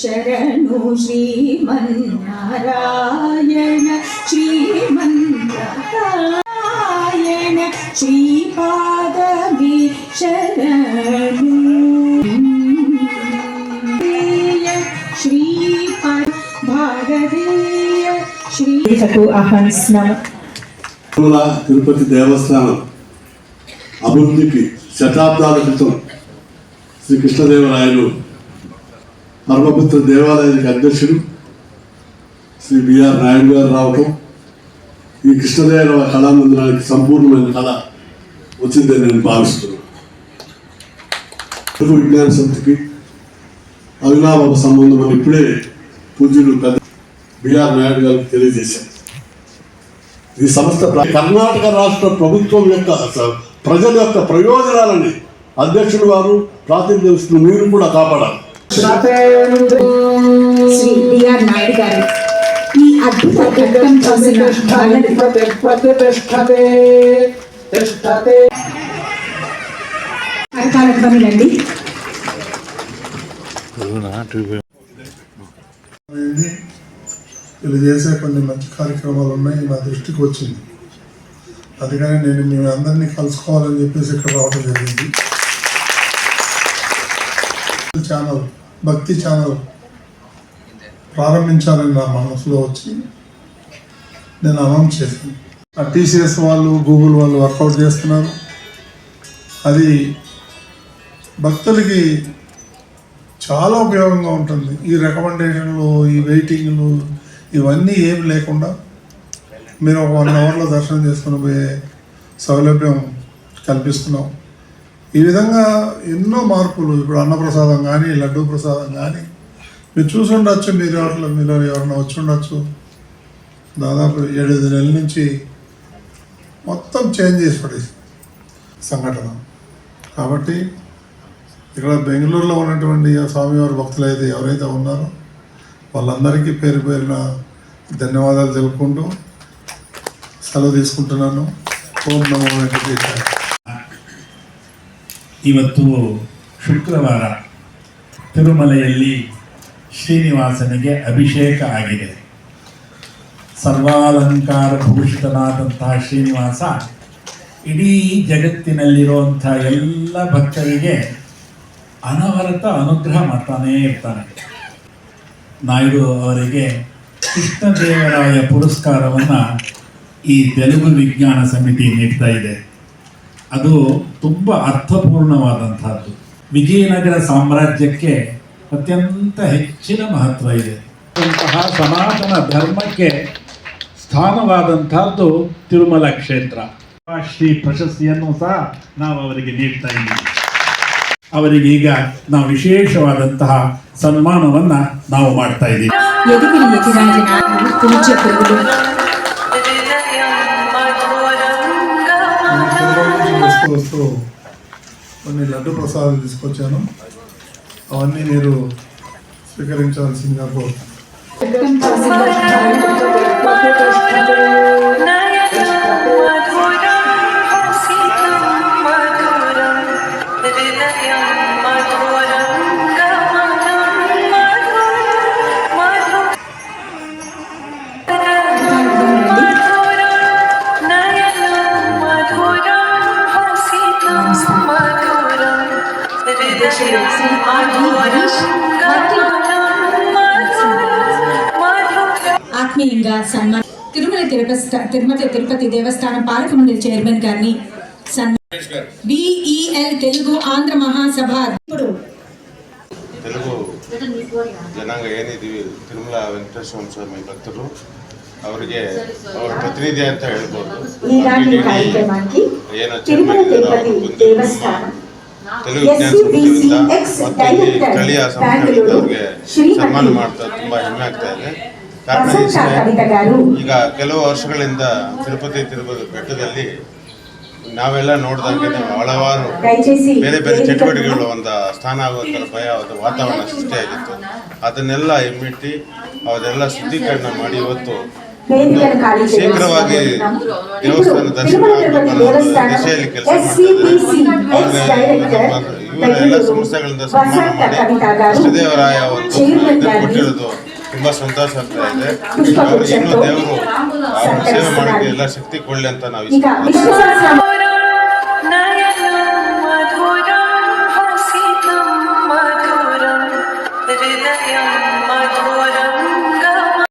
శరణు శ్రీమన్నారాయణ శ్రీమన్నారాయణ శ్రీపాదమి శరణు. శ్రీపద భారతీయ శ్రీ ఆహ్వానిస్తున్నాము తిరుపతి దేవస్థానం అభివృద్ధికి శతాబ్దాల క్రితం శ్రీ కృష్ణదేవరాయలు పరమపుత్ర దేవాలయానికి అధ్యక్షుడు శ్రీ బిఆర్ నాయుడు గారు రావటం. ఈ కృష్ణదేవరాయ కళామందిరానికి సంపూర్ణమైన కళ వచ్చిందని నేను భావిస్తున్నాను. తెలుగు విజ్ఞాన సమితికి అవినాభావ సంబంధం అని ఇప్పుడే పూజ్యులు పెద్ద బిఆర్ నాయుడు గారికి తెలియజేశారు. ఈ సంస్థ కర్ణాటక రాష్ట్ర ప్రభుత్వం యొక్క ప్రజల యొక్క ప్రయోజనాలని అధ్యక్షుడు వారు ప్రాతినిధ్యం వహిస్తున్న మీరు కూడా కాపాడాలి. శ్రీ బిఆర్ నాయుడు గారు ఈ అద్భుత ప్రకటన చేసిన వాళ్ళని ప్రతిష్టతే. తిష్టతే కరకాల ధ్వనులండి అనేది వీళ్ళు చేసే కొన్ని మంచి కార్యక్రమాలు ఉన్నాయి నా దృష్టికి వచ్చింది. అందుకని నేను మీ అందరినీ కలుసుకోవాలని చెప్పేసి ఇక్కడ రావడం జరిగింది. ఛానల్ భక్తి ఛానల్ ప్రారంభించాలని నా మనసులో వచ్చి నేను అనౌన్స్ చేశాను. ఆ టీసీఎస్ వాళ్ళు గూగుల్ వాళ్ళు వర్కౌట్ చేస్తున్నారు. అది భక్తులకి చాలా ఉపయోగంగా ఉంటుంది. ఈ రికమెండేషన్లు ఈ వెయిటింగ్లు ఇవన్నీ ఏమి లేకుండా మీరు ఒక వన్ అవర్లో దర్శనం చేసుకుని పోయే సౌలభ్యం కల్పిస్తున్నాం. ఈ విధంగా ఎన్నో మార్పులు ఇప్పుడు అన్నప్రసాదం కానీ లడ్డూ ప్రసాదం కానీ మీరు చూసి ఉండొచ్చు మీరు ఎవరిలో మీరు ఎవరైనా వచ్చి ఉండొచ్చు. దాదాపు ఏడైదు నెలల నుంచి మొత్తం చేంజ్ చేసి పడేసి సంఘటన. కాబట్టి ఇక్కడ బెంగళూరులో ఉన్నటువంటి స్వామివారి భక్తులు అయితే ఎవరైతే ఉన్నారో వాళ్ళందరికీ పేరు పేరిన ధన్యవాదాలు తెలుపుకుంటూ సెలవు తీసుకుంటున్నాను. ఓం నమో వెంకటేశ్వర ಇವತ್ತು ಶುಕ್ರವಾರ ತಿರುಮಲೆಯಲ್ಲಿ ಶ್ರೀನಿವಾಸನಿಗೆ ಅಭಿಷೇಕ ಆಗಿದೆ. ಸರ್ವಾಲಂಕಾರ ಭೂಷಿತನಾದಂತಹ ಶ್ರೀನಿವಾಸ ಇಡೀ ಜಗತ್ತಿನಲ್ಲಿರುವಂಥ ಎಲ್ಲ ಭಕ್ತರಿಗೆ ಅನವರತ ಅನುಗ್ರಹ ಮಾಡ್ತಾನೇ ಇರ್ತಾನೆ. ನಾಯ್ಡು ಅವರಿಗೆ ಕೃಷ್ಣದೇವರಾಯ ಪುರಸ್ಕಾರವನ್ನು ಈ ತೆಲುಗು ವಿಜ್ಞಾನ ಸಮಿತಿ ನೀಡ್ತಾ ಇದೆ. ಅದು ತುಂಬ ಅರ್ಥಪೂರ್ಣವಾದಂಥದ್ದು. ವಿಜಯನಗರ ಸಾಮ್ರಾಜ್ಯಕ್ಕೆ ಅತ್ಯಂತ ಹೆಚ್ಚಿನ ಮಹತ್ವ ಇದೆ. ಅಂತಹ ಸನಾತನ ಧರ್ಮಕ್ಕೆ ಸ್ಥಾನವಾದಂತಹದ್ದು ತಿರುಮಲ ಕ್ಷೇತ್ರ. ಶ್ರೀ ಪ್ರಶಸ್ತಿಯನ್ನು ಸಹ ನಾವು ಅವರಿಗೆ ನೀಡ್ತಾ ಇದ್ದೀವಿ. ಅವರಿಗೆ ಈಗ ನಾವು ವಿಶೇಷವಾದಂತಹ ಸನ್ಮಾನವನ್ನ ನಾವು ಮಾಡ್ತಾ ಇದ್ದೀವಿ. వస్తూ వస్తూ కొన్ని లడ్డు ప్రసాదాలు తీసుకొచ్చాను. అవన్నీ మీరు స్వీకరించాల్సిందిగా కోరుతున్నాను. శ్రీ ఆర్ డి హరీష్ ఆత్మీయంగా సన్మాన్ తిరుమల తిరుపతి తిరుమల తిరుపతి దేవస్థానం పాలక మండలి చైర్మన్ గారిని సన్మాన్ బిఈఎల్ తెలుగు ఆంధ్ర మహాసభ ఇప్పుడు తెలుగు ಜನಾಂಗ ಏನಿದ್ದೀವಿ ತಿರುಮಲ ವೆಂಕಟೇಶ್ವರ ಸ್ವಾಮಿ ಭಕ್ತರು ಅವರಿಗೆ ಅವರ ಪ್ರತಿನಿಧಿ ಅಂತ ಹೇಳ್ಬೋದು ఈనాటి కార్యక్రమానికి ಏನು తిరుమల ಚೇರ್ಮನ್ ಮತ್ತು ಇಲ್ಲಿ ಸ್ಥಳೀಯ ಸಂಸ್ಥೆಗಳಿದ್ದವ್ರಿಗೆ ಸನ್ಮಾನ ಮಾಡ್ತಾ ತುಂಬ ಹೆಮ್ಮೆ ಆಗ್ತಾ ಇದೆ. ಕಾರಣ ಈಗ ಕೆಲವು ವರ್ಷಗಳಿಂದ ತಿರುಪತಿ ತಿರುಪತಿ ಬೆಟ್ಟದಲ್ಲಿ ನಾವೆಲ್ಲ ನೋಡಿದಂಗೆ ಹಲವಾರು ಬೇರೆ ಬೇರೆ ಚಟುವಟಿಕೆಗಳು ಒಂದು ಸ್ಥಾನ ಆಗೋದರ ಭಯ ಅದು ವಾತಾವರಣ ಸೃಷ್ಟಿಯಾಗಿತ್ತು ಅದನ್ನೆಲ್ಲ ಹಿಮ್ಮೆಟ್ಟಿ ಅವರೆಲ್ಲ ಶುದ್ಧೀಕರಣ ಮಾಡಿ ಇವತ್ತು ಶೀಘ್ರವಾಗಿ ದೇವಸ್ಥಾನದ ಕೆಲಸ ಸಂಸ್ಥೆಗಳಿಂದ ಮಾಡಿ ಅವರು ತುಂಬಾ ಸಂತೋಷ ಅಂತ ಇದೆ. ದೇವರು ಸೇವೆ ಎಲ್ಲ ಶಕ್ತಿ ಕೊಡ್ಲಿ ಅಂತ ನಾವು ಇಷ್ಟ